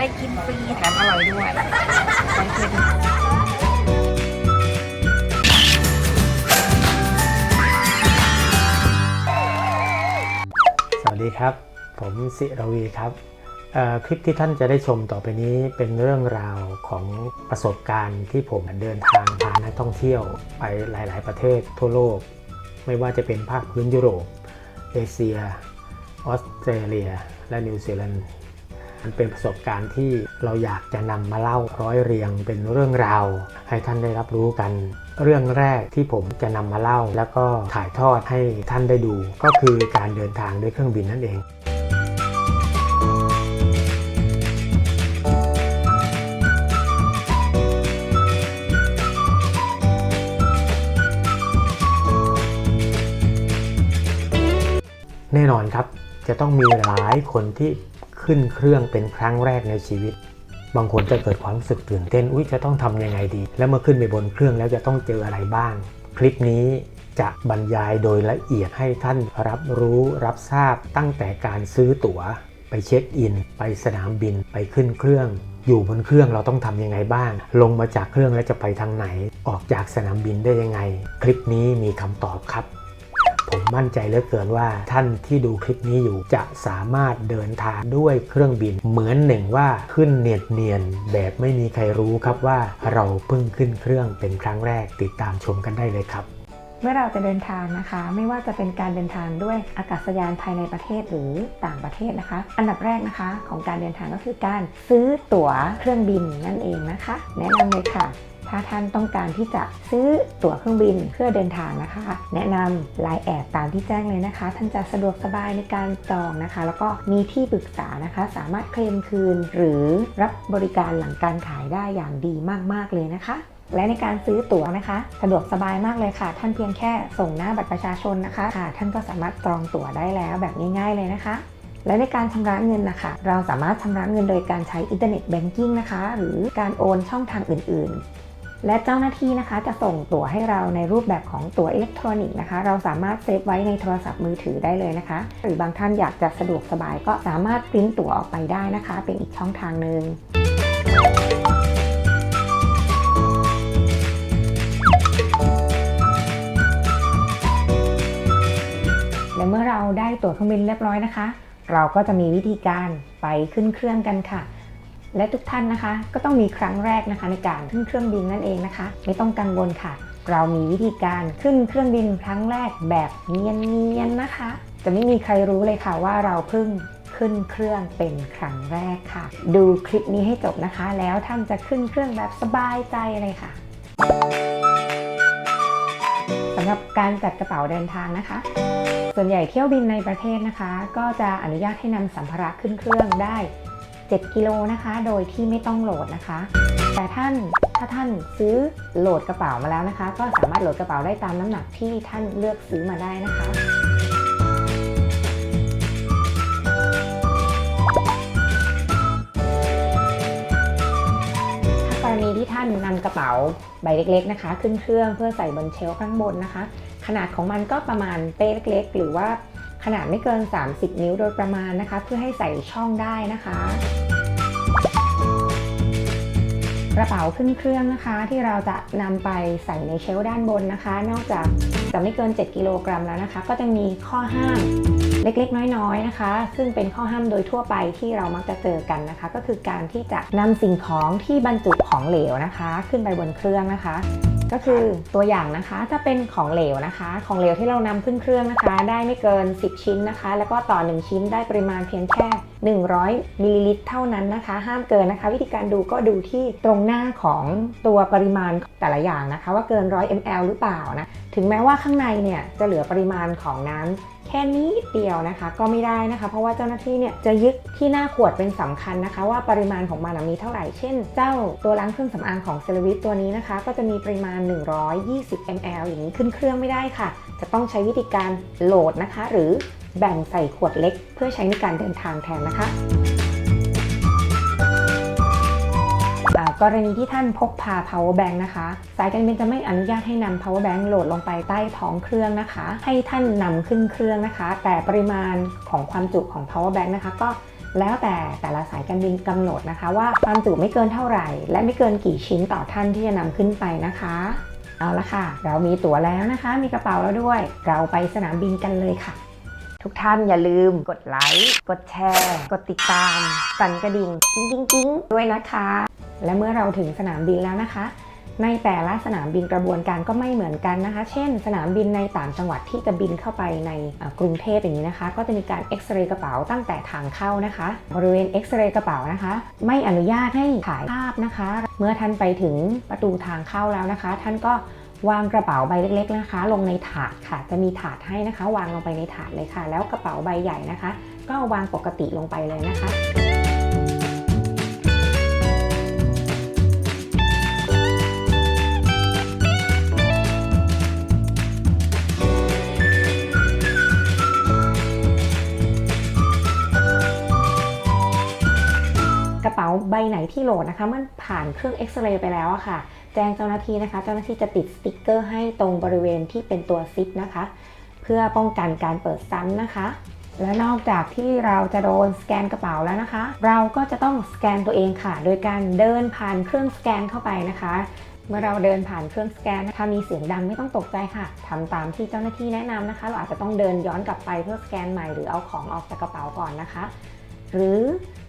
ได้กินฟรีแถมอร่อยด้วยไปเพื่อนสวัสดีครับ ผมสิรวีครับอ่อคลิปที่ท่านจะได้ชมต่อไปนี้เป็นเรื่องราวของประสบการณ์ที่ผมเดินทางพานักท่องเที่ยวไปหลาย ๆ ประเทศทั่วโลก ไม่ว่าจะเป็นภาคพื้นยุโรป เอเชีย ออสเตรเลีย และนิวซีแลนด์ มันเป็นประสบการณ์ที่เราอยากจะนำมาเล่าร้อยเรียงเป็นเรื่องราว ให้ท่านได้รับรู้กัน เรื่องแรกที่ผมจะนำมาเล่า แล้วก็ถ่ายทอดให้ท่านได้ดู ก็คือการเดินทางด้วยเครื่องบินนั่นเองแน่นอนครับ จะต้องมีหลายคนที่ ขึ้นเครื่องเป็นครั้งแรกในชีวิต บางคนจะเกิดความรู้สึกตื่นเต้น อุ้ยจะต้องทำยังไงดี แล้วเมื่อขึ้นไปบนเครื่องแล้วจะต้องเจออะไรบ้าง คลิปนี้จะบรรยายโดยละเอียดให้ท่านรับรู้รับทราบตั้งแต่การซื้อตั๋ว ไปเช็คอิน ไปสนามบินไปขึ้นเครื่อง อยู่บนเครื่องเราต้องทำยังไงบ้าง ลงมาจากเครื่องแล้วจะไปทางไหน ออกจากสนามบินได้ยังไง คลิปนี้มีคำตอบครับ ผมมั่นใจเหลือเกินว่าท่านที่ดูคลิปนี้อยู่จะสามารถเดินทางด้วยเครื่องบิน เหมือนหนึ่งว่าขึ้นเนียนเนียนแบบไม่มีใครรู้ครับว่าเราเพิ่งขึ้นเครื่องเป็นครั้งแรกติดตามชมกันได้เลยครับเมื่อเราจะเดินทางนะคะ ไม่ว่าจะเป็นการเดินทางด้วยอากาศยานภายในประเทศหรือต่างประเทศนะคะ อันดับแรกนะคะของการเดินทางก็คือการซื้อตั๋วเครื่องบินนั่นเองนะคะ แนะนำเลยค่ะ ถ้าท่านต้องการที่จะซื้อตั๋วเครื่องบินเพื่อเดินทางนะคะ แนะนำไลน์แอดตามที่แจ้งเลยนะคะ ท่านจะสะดวกสบายในการจองนะคะ แล้วก็มีที่ปรึกษานะคะ สามารถเคลมคืน หรือรับบริการหลังการขายได้อย่างดีมาก ๆ เลยนะคะและในการซื้อตั๋วนะคะ สะดวกสบายมากเลยค่ะ ท่านเพียงแค่ส่งหน้าบัตรประชาชนนะคะค่ะท่านก็สามารถจองตั๋วได้แล้วแบบง่าย ๆเลยนะคะ และในการชำระเงินนะคะ เราสามารถชำระเงินโดยการใช้อินเทอร์เน็ตแบงกิ้งนะคะ หรือการโอนช่องทางอื่น ๆ และเจ้าหน้าที่นะคะจะส่งตั๋วให้เราในรูปแบบของตั๋วอิเล็กทรอนิกส์นะคะ เราสามารถเซฟไว้ในโทรศัพท์มือถือได้เลยนะคะ หรือบางท่านอยากจะสะดวกสบายก็สามารถปริ้นตั๋วออกไปได้นะคะ เป็นอีกช่องทางหนึ่งและเมื่อเราได้ตั๋วเครื่องบินเรียบร้อยนะคะ เราก็จะมีวิธีการไปขึ้นเครื่องกันค่ะ และทุกท่านนะคะ ก็ต้องมีครั้งแรกนะคะ ในการขึ้นเครื่องบินนั่นเองนะคะ ไม่ต้องกังวลค่ะ เรามีวิธีการขึ้นเครื่องบินครั้งแรกแบบเนียนๆนะคะ จะไม่มีใครรู้เลยค่ะว่าเราเพิ่งขึ้นเครื่องเป็นครั้งแรกค่ะ ดูคลิปนี้ให้จบนะคะ แล้วท่านจะขึ้นเครื่องแบบสบายใจเลยค่ะสำหรับการจัดกระเป๋าเดินทางนะคะ ส่วนใหญ่เที่ยวบินในประเทศนะคะ ก็จะอนุญาตให้นำสัมภาระขึ้นเครื่องได้ 7 กิโลนะคะ โดยที่ไม่ต้องโหลดนะคะ แต่ท่านถ้าท่านซื้อโหลดกระเป๋ามาแล้วนะคะ ก็สามารถโหลดกระเป๋าได้ตามน้ำหนักที่ท่านเลือกซื้อมาได้นะคะกรณีที่ท่านนำกระเป๋าใบเล็กๆนะคะ ขึ้นเครื่องเพื่อใส่บนเชลฟ์ข้างบนนะคะ ขนาดของมันก็ประมาณเป้เล็กๆ หรือว่า ขนาดไม่เกิน 30 นิ้วโดยประมาณนะคะ เพื่อให้ใส่ช่องได้นะคะกระเป๋าขึ้นเครื่องนะคะ ที่เราจะนำไปใส่ในเชลฟ์ด้านบนนะคะ นอกจากจะไม่เกิน 7 กิโลกรัมแล้วนะคะ ก็จะมีข้อห้าม เล็กๆ น้อยๆนะคะ ซึ่งเป็นข้อห้ามโดยทั่วไปที่เรามักจะเจอกันนะคะ ก็คือการที่จะนำสิ่งของที่บรรจุของเหลวนะคะ ขึ้นไปบนเครื่องนะคะก็คือตัวอย่างนะคะถ้าเป็นของเหลวนะคะ ของเหลวที่เรานำขึ้นเครื่องนะคะ ได้ไม่เกิน 10 ชิ้นนะคะ แล้วก็ต่อ 1 ชิ้นได้ปริมาณเพียงแค่ 100มิลลิลิตรเท่านั้นนะคะ ห้ามเกินนะคะ วิธีการดูก็ดูที่ตรงหน้าของตัวปริมาณแต่ละอย่างนะคะ ว่าเกิน 100 ml หรือเปล่านะถึงแม้ว่าข้างในเนี่ยจะเหลือปริมาณของน้ำแค่นี้เดียวนะคะ ก็ไม่ได้นะคะ เพราะว่าเจ้าหน้าที่เนี่ยจะยึดที่หน้าขวดเป็นสำคัญนะคะ ว่าปริมาณของมันมีเท่าไหร่ เช่น เจ้าตัวล้างเครื่องสำอางของเซรวิตตัวนี้นะคะ ก็จะมีปริมาณ 120 ml อย่างนี้ขึ้นเครื่องไม่ได้ค่ะ จะต้องใช้วิธีการโหลดนะคะ หรือแบ่งใส่ขวดเล็ก เพื่อใช้ในการเดินทางแทนนะคะ กรณีที่ท่านพกพา power bank นะคะ สายการบินจะไม่อนุญาตให้นำ power bank โหลดลงไปใต้ท้องเครื่องนะคะ ให้ท่านนำขึ้นเครื่องนะคะ แต่ปริมาณของความจุของ power bank นะคะ ก็แล้วแต่แต่ละสายการบินกำหนดนะคะ ว่าความจุไม่เกินเท่าไหร่ และไม่เกินกี่ชิ้นต่อท่านที่จะนำขึ้นไปนะคะ เอาละค่ะ เรามีตั๋วแล้วนะคะ มีกระเป๋าแล้วด้วย เราไปสนามบินกันเลยค่ะ ทุกท่านอย่าลืมกดไลค์กดแชร์ กดติดตาม สั่นกระดิ่งกิ้งกิ้งกิ้งด้วยนะคะ และเมื่อเราถึงสนามบินแล้วนะคะ ในแต่ละสนามบินกระบวนการก็ไม่เหมือนกันนะคะ เช่น สนามบินในต่างจังหวัดที่จะบินเข้าไปในกรุงเทพอย่างนี้นะคะ ก็จะมีการเอ็กซเรย์กระเป๋าตั้งแต่ทางเข้านะคะ บริเวณเอ็กซเรย์กระเป๋านะคะ ไม่อนุญาตให้ถ่ายภาพนะคะ เมื่อท่านไปถึงประตูทางเข้าแล้วนะคะ ท่านก็วางกระเป๋าใบเล็ก ๆนะคะ ลงในถาดค่ะ จะมีถาดให้นะคะ วางลงไปในถาดเลยค่ะ แล้วกระเป๋าใบใหญ่นะคะ ก็วางปกติลงไปเลยนะคะ กระเป๋าใบไหนที่โหลดนะคะมื่อผ่านเครื่องเอ็กซเรย์ไปแล้วอะค่ะ แจ้งเจ้าหน้าที่นะคะ เจ้าหน้าที่จะติดสติ๊กเกอร์ให้ตรงบริเวณที่เป็นตัวซิปนะคะ เพื่อป้องกันการเปิดซ้ำนะคะ และนอกจากที่เราจะโดนสแกนกระเป๋าแล้วนะคะ เราก็จะต้องสแกนตัวเองค่ะ โดยการเดินผ่านเครื่องสแกนเข้าไปนะคะเมื่อเราเดินผ่านเครื่องสแกนถ้ามีเสียงดังไม่ต้องตกใจค่ะทำตามที่เจ้าหน้าที่แนะนำนะคะ เราอาจจะต้องเดินย้อนกลับไปเพื่อสแกนใหม่หรือเอาของออกจากกระเป๋าก่อนนะคะ หรือ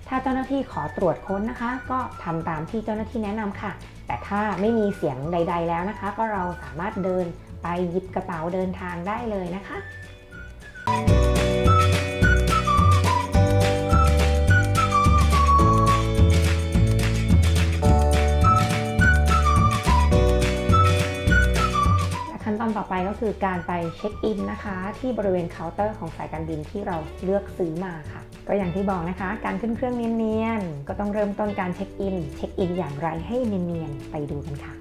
ถ้าเจ้าหน้าที่ขอตรวจค้นนะคะ ก็ทำตามที่เจ้าหน้าที่แนะนำค่ะ แต่ถ้าไม่มีเสียงใด ๆ แล้วนะคะ ก็เราสามารถเดินไปหยิบกระเป๋าเดินทางได้เลยนะคะ อนต่อไปก็คือการไปเช็คอินนะคะ ที่บริเวณเคาน์เตอร์ของสายการบินที่เราเลือกซื้อมาค่ะ ก็อย่างที่บอกนะคะ การขึ้นเครื่องเนียนๆก็ต้องเริ่มต้นการเช็คอิน เช็คอินอย่างไรให้เนียนๆไปดูกันค่ะ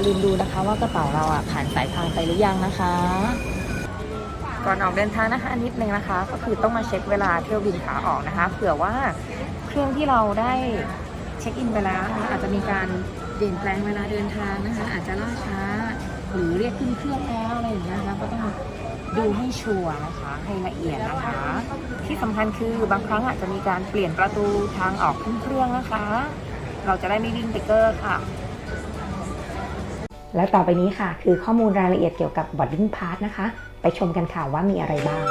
อย่าลืมดูนะคะว่ากระเป๋าเราอะผ่านสายพานไปหรือยังนะคะ ก่อนออกเดินทางนะคะนิดนึงนะคะ ก็คือต้องมาเช็คเวลาเที่ยวบินขาออกนะคะเผื่อว่าเครื่องที่เราได้เช็คอินไปแล้วนะคะอาจจะมีการเปลี่ยนแปลงเวลาเดินทางนะคะอาจจะล่าช้า หรือเรียกขึ้นเครื่องแล้วอะไรอย่างเงี้ยนะคะก็ต้องดูให้ชัวร์นะคะให้ละเอียดนะคะ ที่สำคัญคือบางครั้งอาจจะมีการเปลี่ยนประตูทางออกขึ้นเครื่องนะคะ เราจะได้ไม่วิ่งติ๊กเกอร์ค่ะ แล้วต่อไปนี้ค่ะ คือข้อมูลรายละเอียดเกี่ยวกับ boarding pass นะคะ ไปชมกันค่ะว่ามีอะไรบ้าง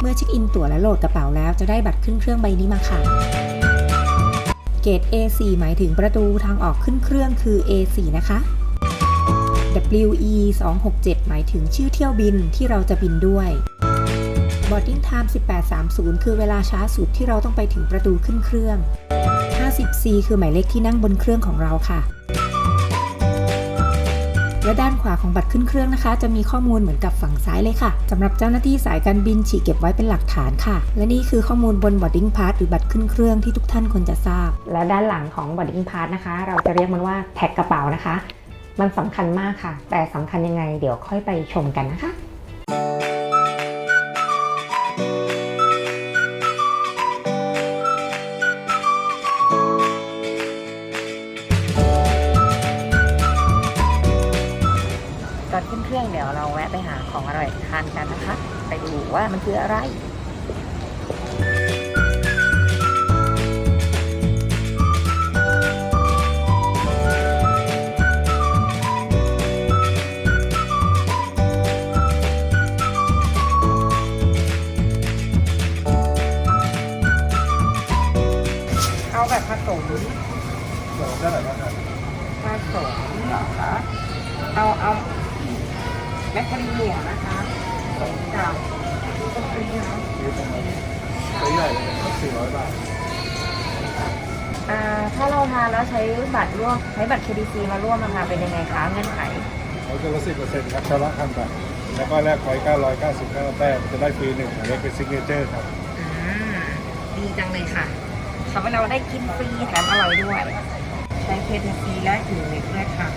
เมื่อเช็คอินตั๋วและโหลดกระเป๋าแล้วจะได้บัตรขึ้นเครื่องใบนี้มาค่ะ เกรด A4 หมายถึงประตูทางออกขึ้นเครื่องคือ A4 นะคะ WE 267หมายถึงชื่อเที่ยวบินที่เราจะบินด้วย boarding time 1830 คือเวลาช้าสุดที่เราต้องไปถึงประตูขึ้นเครื่อง 50C คือหมายเลขที่นั่งบนเครื่องของเราค่ะ และด้านขวาของบัตรขึ้นเครื่องนะคะ จะมีข้อมูลเหมือนกับฝั่งซ้ายเลยค่ะสำหรับเจ้าหน้าที่สายการบินฉีกเก็บไว้เป็นหลักฐานค่ะ และนี่คือข้อมูลบน boarding pass หรือบัตรขึ้นเครื่องที่ทุกท่านควรจะทราบ และด้านหลังของ boarding pass นะคะ เราจะเรียกมันว่าแท็กกระเป๋านะคะ มันสำคัญมากค่ะ แต่สำคัญยังไงเดี๋ยวค่อยไปชมกันนะคะ คืออะไรเอาแบบผสมผสมเหรอคะเอาเอาแมคคาเดเมียนะคะผสมกับ ต้นฟรีเนาะนี่ประมาณไซส์ใหญ่เลยครับสี่ร้อยบาทอ่าถ้าเราทานแล้วใช้บัตรร่วมใช้บัตร KDC มาร่วมนะคะเป็นยังไงคะเงื่อนไขเขาจะลดสิบเปอร์เซ็นต์ครับชำระทันบัตรแล้วก็แลกไว้เก้าร้อยเก้าสิบเก้าแต้มจะได้ฟรีหนึ่งอันนี้เป็นซิกเนเจอร์ครับอ่าดีจังเลยค่ะทำให้เราได้กินฟรีแถมอร่อยด้วย ใช้ KDC และอยู่ในด้วยค่ะ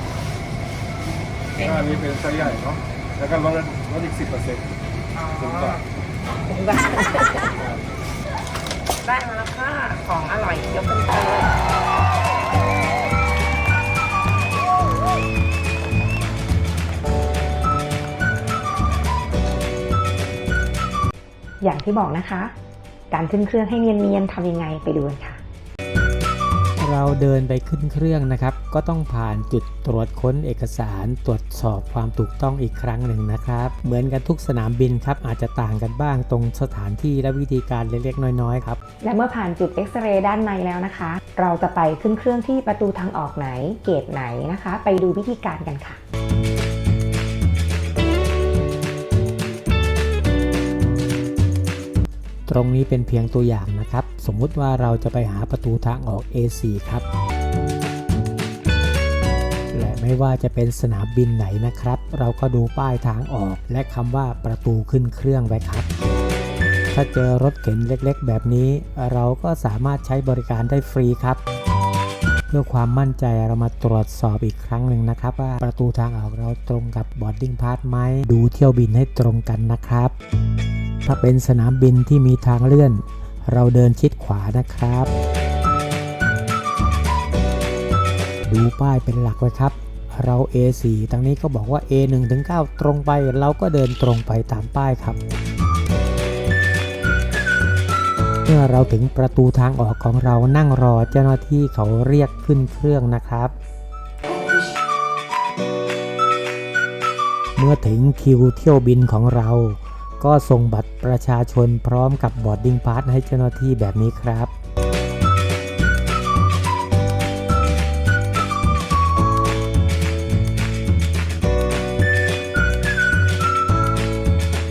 เป็นอันนี้เป็นไซส์ใหญ่เนาะแล้วก็ลดลดอีกสิบเปอร์เซ็นต์อ๋อ ถึงก่อนถึงก่อนได้มาแล้วค่ะ ของอร่อยยกเป็นเตยอย่างที่บอกนะคะ การขึ้นเครื่องให้เนียนๆทำยังไงไปดูกันค่ะ เราเดินไปขึ้นเครื่องนะครับ ก็ต้องผ่านจุดตรวจค้นเอกสารตรวจสอบความถูกต้องอีกครั้งหนึ่งนะครับ เหมือนกันทุกสนามบินครับ อาจจะต่างกันบ้างตรงสถานที่และวิธีการเล็กๆน้อยๆครับ และเมื่อผ่านจุดเอ็กซเรย์ด้านในแล้วนะคะ เราจะไปขึ้นเครื่องที่ประตูทางออกไหนเกตไหนนะคะ ไปดูวิธีการกันค่ะตรงนี้เป็นเพียงตัวอย่างนะครับ สมมุติว่าเราจะไปหาประตูทางออก A4 ครับและ ไม่ว่าจะเป็นสนามบินไหนนะครับ เราก็ดูป้ายทางออก และคำว่าประตูขึ้นเครื่องไว้ครับ ถ้าเจอรถเข็นเล็กๆ แบบนี้ เราก็สามารถใช้บริการได้ฟรีครับ เพื่อความมั่นใจเรามาตรวจสอบอีกครั้งหนึ่งนะครับ ว่าประตูทางออกเราตรงกับ boarding pass ไหมดูเที่ยวบินให้ตรงกันนะครับ ถ้าเป็นสนามบินที่มีทางเลื่อน เราเดินชิดขวานะครับดูป้ายเป็นหลักไว้ครับ เรา A4 ทางนี้ก็บอกว่า A1 ถึง9ตรงไป เราก็เดินตรงไปตามป้ายครับ เมื่อเราถึงประตูทางออกของเรานั่งรอเจ้าหน้าที่เขาเรียกขึ้นเครื่องนะครับ เมื่อถึงคิวเที่ยวบินของเรา ก็ส่งบัตรประชาชนพร้อมกับบอร์ดดิ้งพาสให้เจ้าหน้าที่แบบนี้ครับ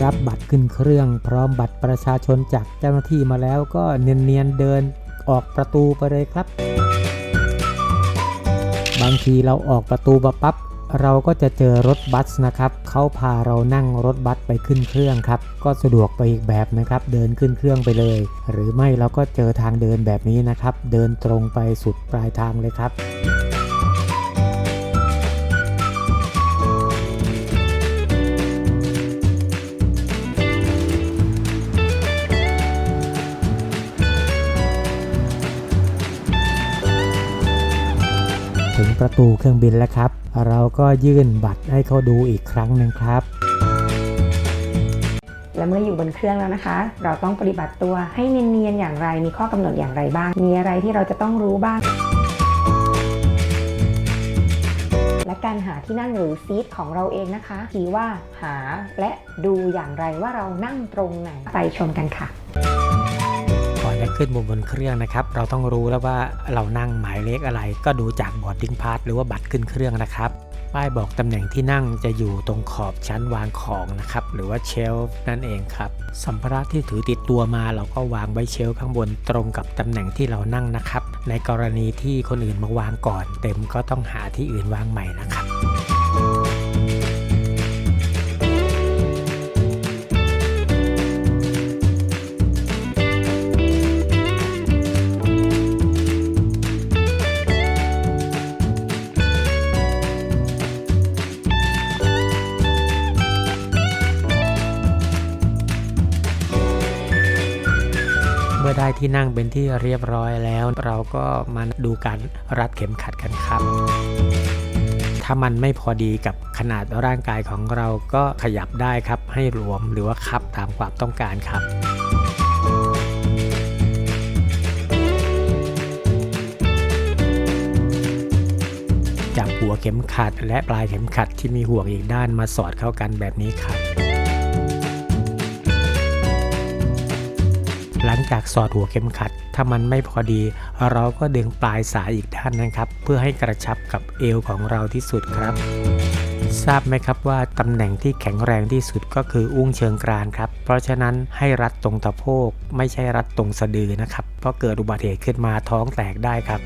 รับบัตรขึ้นเครื่อง พร้อมบัตรประชาชนจากเจ้าหน้าที่มาแล้วก็เนียนๆเดินออกประตูไปเลยครับ บางทีเราออกประตูมาปั๊บเราก็จะเจอรถบัสนะครับเขาพาเรานั่งรถบัสไปขึ้นเครื่องครับ ก็สะดวกไปอีกแบบนะครับ เดินขึ้นเครื่องไปเลย หรือไม่เราก็เจอทางเดินแบบนี้นะครับ เดินตรงไปสุดปลายทางเลยครับ ประตูเครื่องบินแล้วครับ เราก็ยื่นบัตรให้เขาดูอีกครั้งหนึ่งครับ และเมื่ออยู่บนเครื่องแล้วนะคะ เราต้องปฏิบัติตัวให้เนียนๆอย่างไร มีข้อกำหนดอย่างไรบ้าง มีอะไรที่เราจะต้องรู้บ้าง และการหาที่นั่งหรือซีทของเราเองนะคะทีว่าหาและดูอย่างไรว่าเรานั่งตรงไหนไปชมกันค่ะ ขึ้นบนบนเครื่องนะครับ เราต้องรู้แล้วว่าเรานั่งหมายเลขอะไร ก็ดูจากบอร์ดดิ้งพาสหรือว่าบัตรขึ้นเครื่องนะครับ ป้ายบอกตำแหน่งที่นั่งจะอยู่ตรงขอบชั้นวางของนะครับ หรือว่าเชลฟ์นั่นเองครับ สัมภาระที่ถือติดตัวมา เราก็วางไว้เชลฟ์ข้างบนตรงกับตำแหน่งที่เรานั่งนะครับ ในกรณีที่คนอื่นมาวางก่อน เต็มก็ต้องหาที่อื่นวางใหม่นะครับ ที่นั่งเป็นที่เรียบร้อยแล้ว เราก็มาดูการรัดเข็มขัดกันครับ ถ้ามันไม่พอดีกับขนาดร่างกายของเราก็ขยับได้ครับ ให้หลวมหรือว่าคับตามความต้องการครับจับหัวเข็มขัดและปลายเข็มขัดที่มีห่วงอีกด้านมาสอดเข้ากันแบบนี้ครับ หลังจากสอดหัวเข็มขัด ถ้ามันไม่พอดี เราก็ดึงปลายสายอีกด้านนะครับ เพื่อให้กระชับกับเอวของเราที่สุดครับ ทราบไหมครับว่าตำแหน่งที่แข็งแรงที่สุดก็คืออุ้งเชิงกรานครับ เพราะฉะนั้นให้รัดตรงตะโพก ไม่ใช่รัดตรงสะดือนะครับ เพราะเกิดอุบัติเหตุขึ้นมาท้องแตกได้ครับ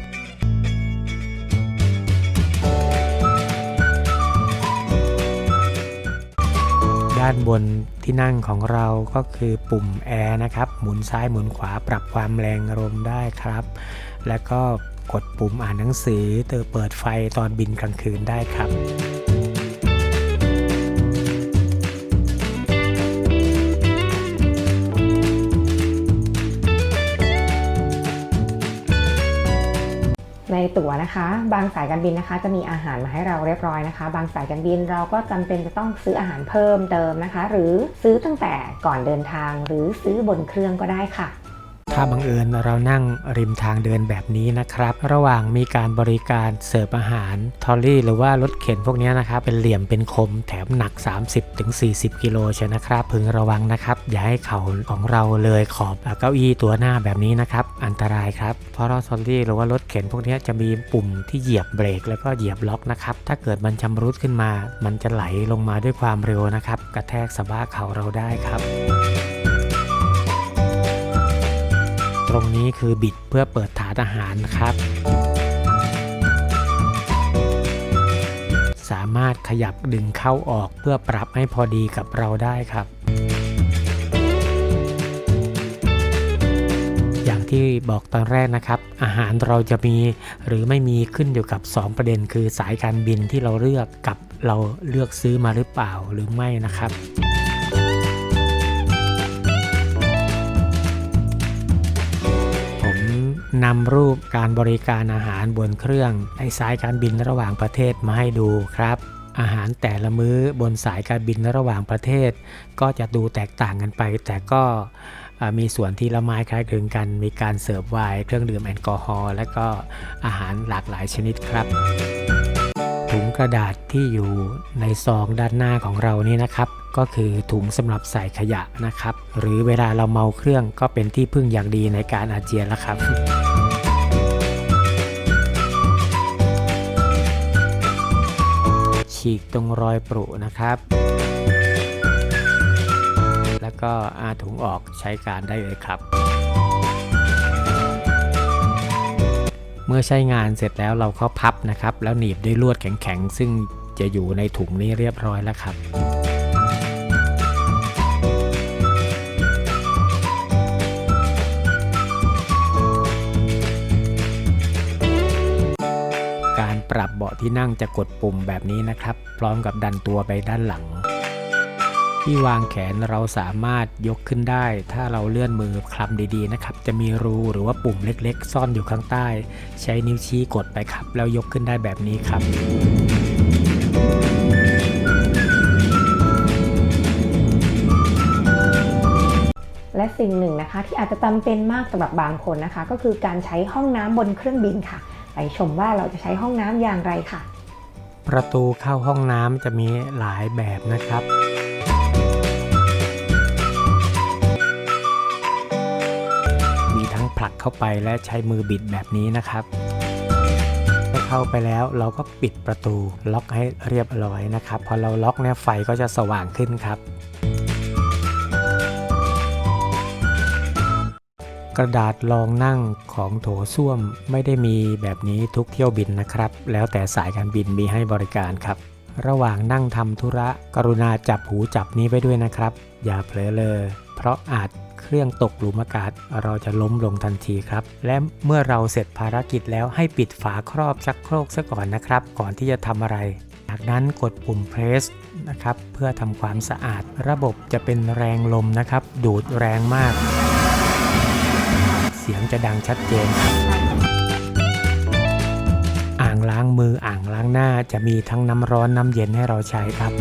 ด้านบนที่นั่งของเราก็คือปุ่มแอร์นะครับ หมุนซ้ายหมุนขวาปรับความแรงลมได้ครับ แล้วก็กดปุ่มอ่านหนังสือเตอเปิดไฟตอนบินกลางคืนได้ครับ ตั๋วนะคะ บางสายการบินนะคะ จะมีอาหารมาให้เราเรียบร้อยนะคะ บางสายการบินเราก็จำเป็นจะต้องซื้ออาหารเพิ่มเติมนะคะ หรือซื้อตั้งแต่ก่อนเดินทาง หรือซื้อบนเครื่องก็ได้ค่ะ ถ้าบังเอิญเรานั่งริมทางเดินแบบนี้นะครับ ระหว่างมีการบริการเสิร์ฟอาหารทอลลี่หรือว่ารถเข็นพวกนี้นะครับ เป็นเหลี่ยมเป็นคมแถมหนัก 30-40 กิโลเชียวนะครับ พึงระวังนะครับ อย่าให้เข่าของเราเลยขอบเก้าอี้ตัวหน้าแบบนี้นะครับ อันตรายครับ เพราะรถทอลลี่หรือว่ารถเข็นพวกนี้จะมีปุ่มที่เหยียบเบรกแล้วก็เหยียบล็อกนะครับ ถ้าเกิดมันชำรุดขึ้นมา มันจะไหลลงมาด้วยความเร็วนะครับ กระแทกสะบ้าเข่าเราได้ครับ รงนี้คือบิดเพื่อเปิดถาดอาหารนะครับ สามารถขยับดึงเข้าออกเพื่อปรับให้พอดีกับเราได้ครับ อย่างที่บอกตอนแรกนะครับ อาหารเราจะมีหรือไม่มีขึ้นอยู่กับ 2 ประเด็น คือสายการบินที่เราเลือกกับเราเลือกซื้อมาหรือเปล่าหรือไม่นะครับ นำรูปการบริการอาหารบนเครื่องในสายการบินระหว่างประเทศมาให้ดูครับ อาหารแต่ละมื้อบนสายการบินระหว่างประเทศ ก็จะดูแตกต่างกันไป แต่ก็มีส่วนที่ละไม้คล้ายคลึงกัน มีการเสิร์ฟไวน์เครื่องดื่มแอลกอฮอล์และก็อาหารหลากหลายชนิดครับถุงกระดาษที่อยู่ในซองด้านหน้าของเรานี่นะครับ ก็คือถุงสำหรับใส่ขยะนะครับ หรือเวลาเราเมาเครื่องก็เป็นที่พึ่งอย่างดีในการอาเจียนแล้วครับ ฉีกตรงรอยปรุนะครับ แล้วก็อาถุงออกใช้การได้เลยครับ เมื่อใช้งานเสร็จแล้วเราก็พับนะครับ แล้วหนีบด้วยลวดแข็งๆ ซึ่งจะอยู่ในถุงนี้เรียบร้อยแล้วครับ รปรับเบาะที่นั่งจะกดปุ่มแบบนี้นะครับ พร้อมกับดันตัวไปด้านหลัง ที่วางแขนเราสามารถยกขึ้นได้ ถ้าเราเลื่อนมือคลำดีๆนะครับ จะมีรูหรือว่าปุ่มเล็กๆ ซ่อนอยู่ข้างใต้ ใช้นิ้วชี้กดไปครับ แล้วยกขึ้นได้แบบนี้ครับและสิ่งหนึ่งนะคะที่อาจจะจำเป็นมากสำหรับบางคนนะคะ ก็คือการใช้ห้องน้ำบนเครื่องบินค่ะ ไปชมว่าเราจะใช้ห้องน้ำอย่างไรค่ะ ประตูเข้าห้องน้ำจะมีหลายแบบนะครับมีทั้งผลักเข้าไปและใช้มือบิดแบบนี้นะครับพอเข้าไปแล้วเราก็ปิดประตูล็อกให้เรียบร้อยนะครับ พอเราล็อกเนี่ยไฟก็จะสว่างขึ้นครับ กระดาษรองนั่งของโถส้วมไม่ได้มีแบบนี้ทุกเที่ยวบินนะครับ แล้วแต่สายการบินมีให้บริการครับ ระหว่างนั่งทำธุระกรุณาจับหูจับนี้ไว้ด้วยนะครับ อย่าเผลอเลยเพราะอาจเครื่องตกหลุมอากาศเราจะล้มลงทันทีครับ และเมื่อเราเสร็จภารกิจแล้วให้ปิดฝาครอบชักโครกซะก่อนนะครับ ก่อนที่จะทำอะไร จากนั้นกดปุ่ม press นะครับ เพื่อทำความสะอาด ระบบจะเป็นแรงลมนะครับ ดูดแรงมาก สียงจะดังชัดเจนอ่างงล้างมืออ่างล้างหน้าจะมีทั้งน้ำร้อนน้ำเย็นให้เราใช้ครับ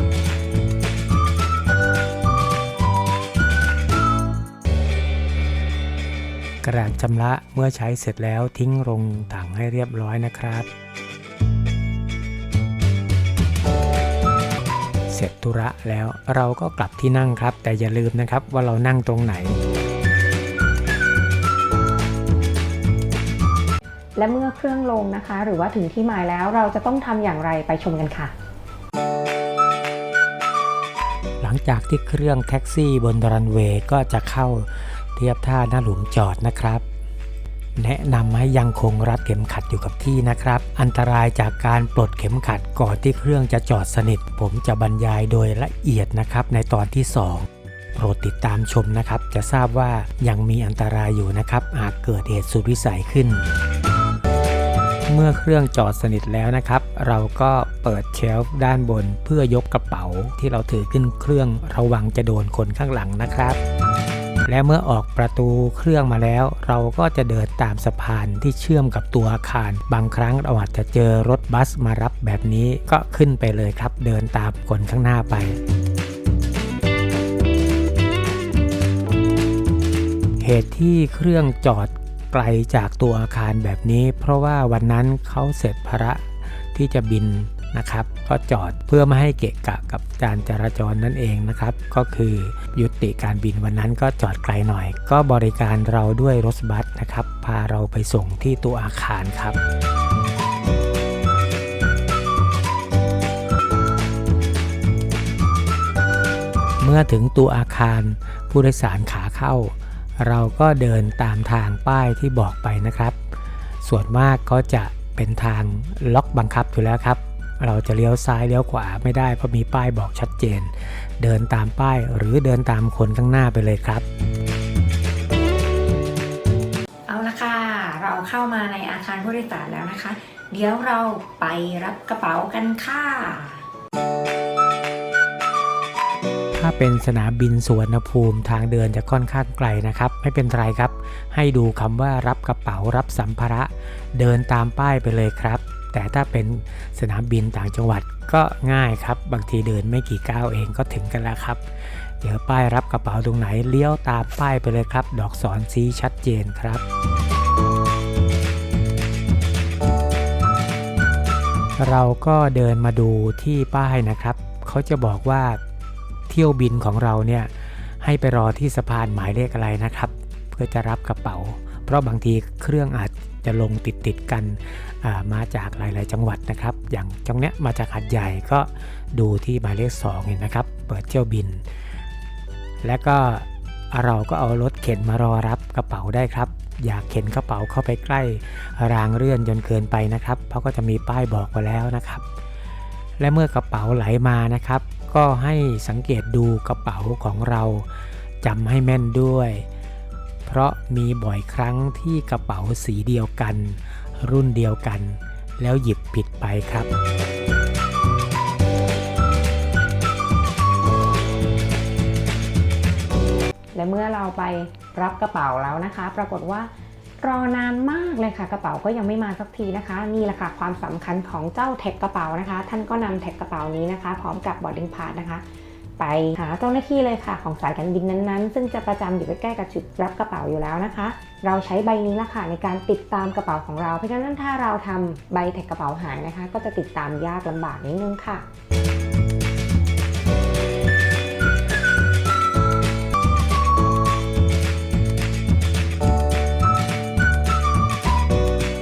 กระดาษชำระเมื่อใช้เสร็จแล้วทิ้งลงถังให้เรียบร้อยนะครับ เสร็จธุระแล้วเราก็กลับที่นั่งครับ แต่อย่าลืมนะครับว่าเรานั่งตรงไหน และเมื่อเครื่องลงนะคะ หรือว่าถึงที่หมายแล้วเราจะต้องทำอย่างไรไปชมกันค่ะ หลังจากที่เครื่องแท็กซี่บนรันเวย์ก็จะเข้าเทียบท่าหน้าหลุมจอดนะครับ แนะนำให้ยังคงรัดเข็มขัดอยู่กับที่นะครับ อันตรายจากการปลดเข็มขัดก่อนที่เครื่องจะจอดสนิท ผมจะบรรยายโดยละเอียดนะครับในตอนที่ 2โปรดติดตามชมนะครับ จะทราบว่ายังมีอันตรายอยู่นะครับ อาจเกิดเหตุสุดวิสัยขึ้น เมื่อเครื่องจอดสนิทแล้วนะครับ เราก็เปิดเชลฟ์ด้านบนเพื่อยกกระเป๋าที่เราถือขึ้นเครื่องระวังจะโดนคนข้างหลังนะครับ และเมื่อออกประตูเครื่องมาแล้ว เราก็จะเดินตามสะพานที่เชื่อมกับตัวอาคาร บางครั้งเราอาจจะเจอรถบัสมารับแบบนี้ก็ขึ้นไปเลยครับ เดินตามคนข้างหน้าไปเหตุที่เครื่องจอด ไกลจากตัวอาคารแบบนี้ เพราะว่าวันนั้นเขาเสร็จภาระที่จะบินนะครับ ก็จอดเพื่อไม่ให้เกะกะกับการจราจรนั่นเองนะครับ ก็คือยุติการบินวันนั้นก็จอดไกลหน่อย ก็บริการเราด้วยรถบัสนะครับ พาเราไปส่งที่ตัวอาคารครับเมื่อถึงตัวอาคารผู้โดยสารขาเข้า เราก็เดินตามทางป้ายที่บอกไปนะครับ ส่วนมากก็จะเป็นทางล็อกบังคับอยู่แล้วครับ เราจะเลี้ยวซ้ายเลี้ยวขวาไม่ได้เพราะมีป้ายบอกชัดเจน เดินตามป้ายหรือเดินตามคนข้างหน้าไปเลยครับ เอาละค่ะ เราเข้ามาในอาคารผู้โดยสารแล้วนะคะ เดี๋ยวเราไปรับกระเป๋ากันค่ะ ถ้าเป็นสนามบินสวนภูมิทางเดินจะค่อนข้างไกลนะครับ ไม่เป็นไรครับ ให้ดูคำว่ารับกระเป๋ารับสัมภาระ เดินตามป้ายไปเลยครับ แต่ถ้าเป็นสนามบินต่างจังหวัดก็ง่ายครับ บางทีเดินไม่กี่ก้าวเองก็ถึงกันแล้วครับ เดี๋ยวป้ายรับกระเป๋าตรงไหนเลี้ยวตามป้ายไปเลยครับ ดอกสอนชี้ชัดเจนครับเราก็เดินมาดูที่ป้ายนะครับ เขาจะบอกว่า เที่ยวบินของเราเนี่ยให้ไปรอที่สะพานหมายเลขอะไรนะครับ เพื่อจะรับกระเป๋า เพราะบางทีเครื่องอาจจะลงติดติดกันามาจากหลาย ๆ จังหวัดนะครับ อย่างจังเนี้ยมาจากหัดใหญ่ก็ดูที่หมายเลข2เห็นนะครับ เปิดเที่ยวบิน และก็เราก็เอารถเข็นมารอรับกระเป๋าได้ครับ อย่าเข็นกระเป๋าเข้าไปใกล้รางเลื่อนจนเกินไปนะครับ เพราะก็จะมีป้ายบอกไว้แล้วนะครับ และเมื่อกระเป๋าไหลมานะครับ ก็ให้สังเกตดูกระเป๋าของเราจำให้แม่นด้วย เพราะมีบ่อยครั้งที่กระเป๋าสีเดียวกัน รุ่นเดียวกัน แล้วหยิบผิดไปครับและเมื่อเราไปรับกระเป๋าแล้วนะคะ ปรากฏว่า รอนานมากเลยค่ะกระเป๋าก็ยังไม่มาสักทีนะคะ นี่แหละค่ะความสำคัญของเจ้าแท็กกระเป๋านะคะ ท่านก็นำแท็กกระเป๋านี้นะคะ พร้อมกับบอร์ดดิ้งพาสนะคะ ไปหาเจ้าหน้าที่เลยค่ะ ของสายการบินนั้นๆ ซึ่งจะประจำอยู่ใกล้ๆกับจุดรับกระเป๋าอยู่แล้วนะคะ เราใช้ใบนี้ละค่ะในการติดตามกระเป๋าของเรา เพราะฉะนั้นถ้าเราทำใบแท็กกระเป๋าหายนะคะ ก็จะติดตามยากลำบากนิดนึงค่ะ